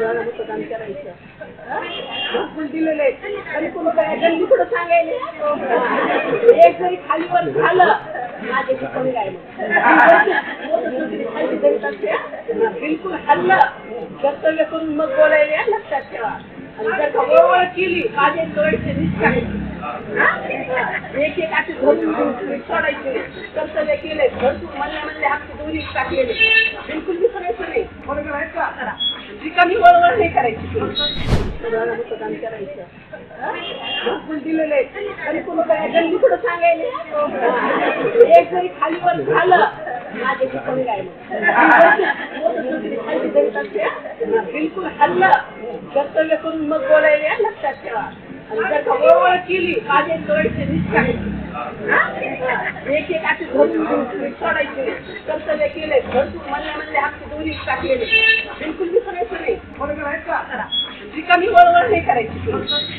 मतदान करायचं. दिलेले काय गल्ली कुठं सांगायले? एक जरी खालीवर झालं माझे कोणी काय बिलकुल हल्लं. कर्तव्य करून मग बोलायला लक्षात ठेवा. आणि जर का ओळख केली माझे डोळ्याचे निष्काळजी एक एक असे धरून सोडायचे कर्तव्य केले भरपूर म्हणले म्हणले हक्क दोन्ही टाकलेले बिलकुल विसरायचं नाही. करा. नाही करायची सर्वांना मतदान करायचं. दिलेले आहेत. तरी काय गल्ली कुठं सांगायले? एक जरी खालीवर झालं माझे कोणी बिलकुल हल्लं. कर्तव्य करून मग बोलायला लक्षात ठेवा. आणि जर का केली माझे डोळ्याचे निष्काळजी एक एक असे धरून सोडायचे. कर्तव्य केले भरपूर म्हणले म्हणले आमचे दोन्ही टाकलेले. बिलकुल रिकामी वळवळ नाही करायची.